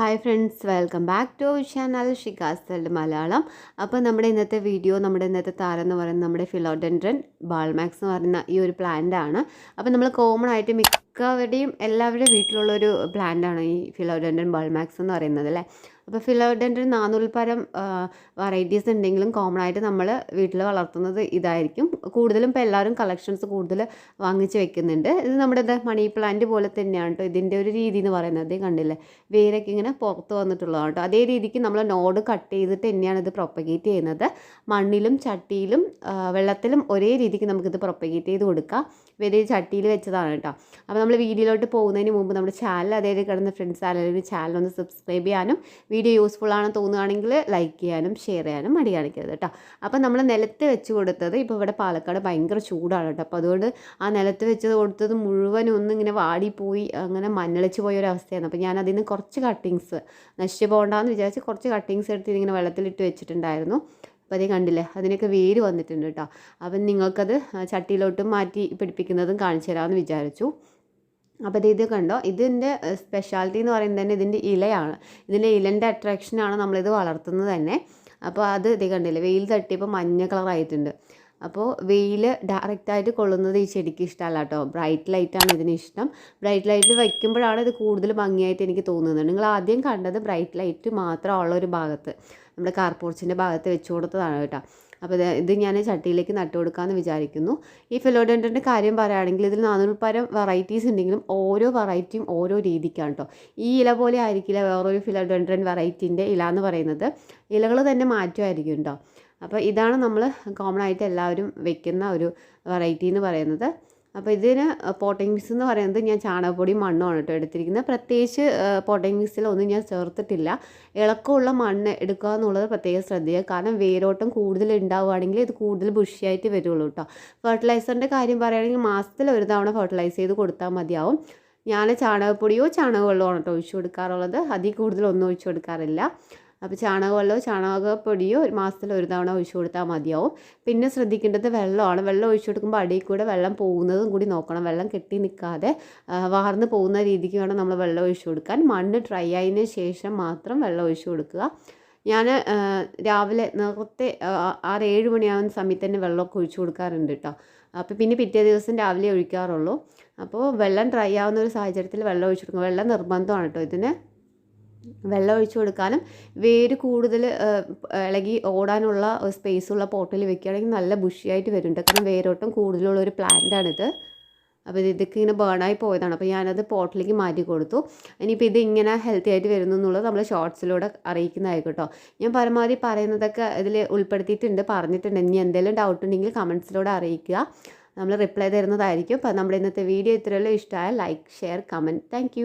Hi friends welcome back to channel Shika's world Malayalam. അപ്പോൾ നമ്മുടെ ഇന്നത്തെ വീഡിയോ നമ്മുടെ ഇന്നത്തെ താരം എന്ന് പറയുന്നത് നമ്മുടെ ഫിലോഡെൻഡ്രൻ ബാൾമാക്സ് എന്ന് പറയുന്ന ഈ ഒരു പ്ലാന്റ് ആണ്. അപ്പോൾ നമ്മൾ കോമൺ ആയിട്ട് മിക്കവരുടെയും എല്ലാവരുടെയും വീട്ടിലുള്ളൊരു പ്ലാന്റ് ആണ് ഈ ഫിലോഡെൻഡ്രൻ ബാൾമാക്സ് എന്ന് പറയുന്നത് അല്ലേ? അപ്പോൾ ഫിലോഡെൻഡ്രൻ നാനൂറിൽ പരം വെറൈറ്റീസ് ഉണ്ടെങ്കിലും കോമൺ ആയിട്ട് നമ്മൾ വീട്ടിൽ വളർത്തുന്നത് ഇതായിരിക്കും. കൂടുതലും ഇപ്പോൾ എല്ലാവരും കളക്ഷൻസ് കൂടുതൽ വാങ്ങിച്ച് വെക്കുന്നുണ്ട്. ഇത് നമ്മുടെ എന്താ മണി പ്ലാന്റ് പോലെ തന്നെയാണ് കേട്ടോ ഇതിന്റെ ഒരു രീതി എന്ന് പറയുന്നത്. അതേ കണ്ടില്ലേ? വേരൊക്കെ ഇങ്ങനെ പുറത്ത് വന്നിട്ടുള്ളതാണ് കേട്ടോ അതേ രീതിക്ക് നമ്മൾ നോഡ് കട്ട് ചെയ്തിട്ട് തന്നെയാണ് ഇത് പ്രൊപ്പഗേറ്റ് ചെയ്യുന്നത്. മണ്ണിലും ചട്ടിയിലും വെള്ളത്തിലും ഒരേ രീതിക്ക് നമുക്കിത് പ്രൊപ്പഗേറ്റ് ചെയ്ത് കൊടുക്കാം. വലിയ ചട്ടിയിൽ വെച്ചതാണ് കേട്ടോ അപ്പോൾ നമ്മൾ വീഡിയോയിലോട്ട് പോകുന്നതിന് മുമ്പ് നമ്മുടെ ചാനൽ അതേ കിടന്ന ഫ്രണ്ട്സ് ആരെങ്കിലും ചാനൽ ഒന്ന് സബ്സ്ക്രൈബ് ചെയ്യാനും യൂസ്ഫുൾ ആണെന്ന് തോന്നുകയാണെങ്കിൽ ലൈക്ക് ചെയ്യാനും ഷെയർ ചെയ്യാനും മടി കാണിക്കരുത് കേട്ടോ അപ്പോൾ നമ്മൾ നിലത്ത് വെച്ച് കൊടുത്തത് ഇപ്പോൾ ഇവിടെ പാലക്കാട് ഭയങ്കര ചൂടാണ് കേട്ടോ. അപ്പോൾ അതുകൊണ്ട് ആ നിലത്ത് വെച്ച് കൊടുത്തത് മുഴുവനും ഒന്നും ഇങ്ങനെ വാടിപ്പോയി അങ്ങനെ മഞ്ഞളിച്ച് പോയ ഒരു അവസ്ഥയാണ്. അപ്പോൾ ഞാൻ അതിൽ നിന്ന് കുറച്ച് കട്ടിങ്സ് നശിച്ചു പോകണ്ടെന്ന് വിചാരിച്ച് കുറച്ച് കട്ടിങ്സ് എടുത്ത് ഇതിങ്ങനെ വെള്ളത്തിലിട്ട് വെച്ചിട്ടുണ്ടായിരുന്നു. അപ്പോൾ അതേ കണ്ടില്ലേ അതിനൊക്കെ വേര് വന്നിട്ടുണ്ട് കേട്ടോ അപ്പം നിങ്ങൾക്കത് ചട്ടിയിലോട്ട് മാറ്റി പിടിപ്പിക്കുന്നതും കാണിച്ചു തരാമെന്ന് വിചാരിച്ചു. അപ്പോൾ ഇത് കണ്ടോ? ഇതിന്റെ സ്പെഷ്യാലിറ്റി എന്ന് പറയുന്നത് തന്നെ ഇതിന്റെ ഇലയാണ്. ഇതിന്റെ ഇലന്റെ അട്രാക്ഷനാണ് നമ്മളിത് വളർത്തുന്നത് തന്നെ. അപ്പോൾ അത് ഇത് കണ്ടില്ലേ? വെയിൽ തട്ടിയപ്പോൾ മഞ്ഞ കളറായിട്ടുണ്ട് അപ്പോൾ വെയിൽ ഡയറക്റ്റായിട്ട് കൊള്ളുന്നത് ഈ ചെടിക്ക് ഇഷ്ടമല്ല കേട്ടോ. ബ്രൈറ്റ് ലൈറ്റാണ് ഇതിന് ഇഷ്ടം. ബ്രൈറ്റ് ലൈറ്റിൽ വയ്ക്കുമ്പോഴാണ് ഇത് കൂടുതൽ ഭംഗിയായിട്ട് എനിക്ക് തോന്നുന്നത്. നിങ്ങൾ ആദ്യം കണ്ടത് ബ്രൈറ്റ് ലൈറ്റ് മാത്രമുള്ള ഒരു ഭാഗത്ത്. നമ്മുടെ കാർപോർച്ചിന്റെ ഭാഗത്ത് വെച്ച് കൊടുത്തതാണ് കേട്ടോ. അപ്പോൾ ഇത് ഞാൻ ചട്ടിയിലേക്ക് നട്ടു കൊടുക്കാമെന്ന് വിചാരിക്കുന്നു. ഈ ഫിലോഡൻഡറിന്റെ കാര്യം പറയുകയാണെങ്കിൽ ഇതിൽ നാനൂറ് പരം വെറൈറ്റീസ് ഉണ്ടെങ്കിലും ഓരോ വെറൈറ്റിയും ഓരോ രീതിക്കാണ് കേട്ടോ. ഈ ഇല പോലെ ആയിരിക്കില്ല വേറൊരു ഫിലോഡൻഡ്രൻ വെറൈറ്റീന്റെ ഇല എന്ന് പറയുന്നത്. ഇലകൾ തന്നെ മാറ്റമായിരിക്കും കേട്ടോ. അപ്പോൾ ഇതാണ് നമ്മൾ കോമൺ ആയിട്ട് എല്ലാവരും വെക്കുന്ന ഒരു വെറൈറ്റി എന്ന് പറയുന്നത്. അപ്പോൾ ഇതിന് പോട്ടിംഗ് മിക്സ് എന്ന് പറയുന്നത് ഞാൻ ചാണകപ്പൊടി മണ്ണുമാണ് കേട്ടോ എടുത്തിരിക്കുന്നത്. പ്രത്യേകിച്ച് പോട്ടിംഗ് മിക്സിലൊന്നും ഞാൻ ചേർത്തിട്ടില്ല. ഇളക്കമുള്ള മണ്ണ് എടുക്കുക എന്നുള്ളത് പ്രത്യേകം ശ്രദ്ധിക്കുക. കാരണം വേരോട്ടം കൂടുതൽ ഉണ്ടാവുകയാണെങ്കിൽ ഇത് കൂടുതൽ ബുഷിയായിട്ട് വരുള്ളൂ കേട്ടോ ഫെർട്ടിലൈസറിന്റെ കാര്യം പറയുകയാണെങ്കിൽ മാസത്തിൽ ഒരു തവണ ഫെർട്ടിലൈസ് ചെയ്ത് കൊടുത്താൽ മതിയാവും. ഞാൻ ചാണകപ്പൊടിയോ ചാണകവെള്ളമോ കേട്ടോ ഒഴിച്ചു കൊടുക്കാറുള്ളത്. അതിൽ കൂടുതലൊന്നും ഒഴിച്ചു കൊടുക്കാറില്ല. അപ്പോൾ ചാണകമല്ലോ ചാണകപ്പൊടിയോ ഒരു മാസത്തിൽ ഒരു തവണ ഒഴിച്ചു കൊടുത്താൽ മതിയാവും. പിന്നെ ശ്രദ്ധിക്കേണ്ടത് വെള്ളമാണ്. വെള്ളം ഒഴിച്ചു കൊടുക്കുമ്പോൾ അടിയിൽ കൂടെ വെള്ളം പോകുന്നതും കൂടി നോക്കണം. വെള്ളം കെട്ടി നിൽക്കാതെ വാർന്ന് പോകുന്ന രീതിക്ക് വേണം നമ്മൾ വെള്ളം ഒഴിച്ചു കൊടുക്കാൻ. മണ്ണ് ഡ്രൈ ആയതിന് ശേഷം മാത്രം വെള്ളം ഒഴിച്ചു കൊടുക്കുക. ഞാൻ രാവിലെ നേരത്തെ ആറ് ഏഴ് മണിയാവുന്ന സമയത്ത് തന്നെ വെള്ളമൊക്കെ ഒഴിച്ചു കൊടുക്കാറുണ്ട് കേട്ടോ. അപ്പോൾ പിന്നെ പിറ്റേ ദിവസം രാവിലെ ഒഴിക്കാറുള്ളൂ. അപ്പോൾ വെള്ളം ഡ്രൈ ആവുന്ന ഒരു സാഹചര്യത്തിൽ വെള്ളം ഒഴിച്ചു കൊടുക്കുക. വെള്ളം നിർബന്ധമാണ് കേട്ടോ ഇതിന്. വെള്ളം ഒഴിച്ചു കൊടുക്കാനും വേര് കൂടുതൽ ഇളകി ഓടാനുള്ള സ്പേസുള്ള പോട്ടിൽ വെക്കുകയാണെങ്കിൽ നല്ല ബുഷിയായിട്ട് വരുന്നുണ്ട്. കാരണം വേരോട്ടം കൂടുതലുള്ള ഒരു പ്ലാന്റാണിത്. അപ്പോൾ ഇത് ഇതൊക്കെ ഇങ്ങനെ ബേണായി പോയതാണ്. അപ്പോൾ ഞാനത് പോട്ടിലേക്ക് മാറ്റി കൊടുത്തു. ഇനിയിപ്പോൾ ഇത് ഇങ്ങനെ ഹെൽത്തി ആയിട്ട് വരുന്നു എന്നുള്ളത് നമ്മൾ ഷോർട്സിലൂടെ അറിയിക്കുന്നതായിരിക്കും കേട്ടോ. ഞാൻ പരമാവധി പറയുന്നതൊക്കെ ഇതിൽ ഉൾപ്പെടുത്തിയിട്ടുണ്ട് പറഞ്ഞിട്ടുണ്ട്. ഇനി എന്തെങ്കിലും ഡൗട്ട് ഉണ്ടെങ്കിൽ കമൻസിലൂടെ അറിയിക്കുക. നമ്മൾ റിപ്ലൈ തരുന്നതായിരിക്കും. അപ്പോൾ നമ്മുടെ ഇന്നത്തെ വീഡിയോ ഇത്രയല്ലോ ഇഷ്ടമായ ലൈക്ക് ഷെയർ കമന്റ് താങ്ക്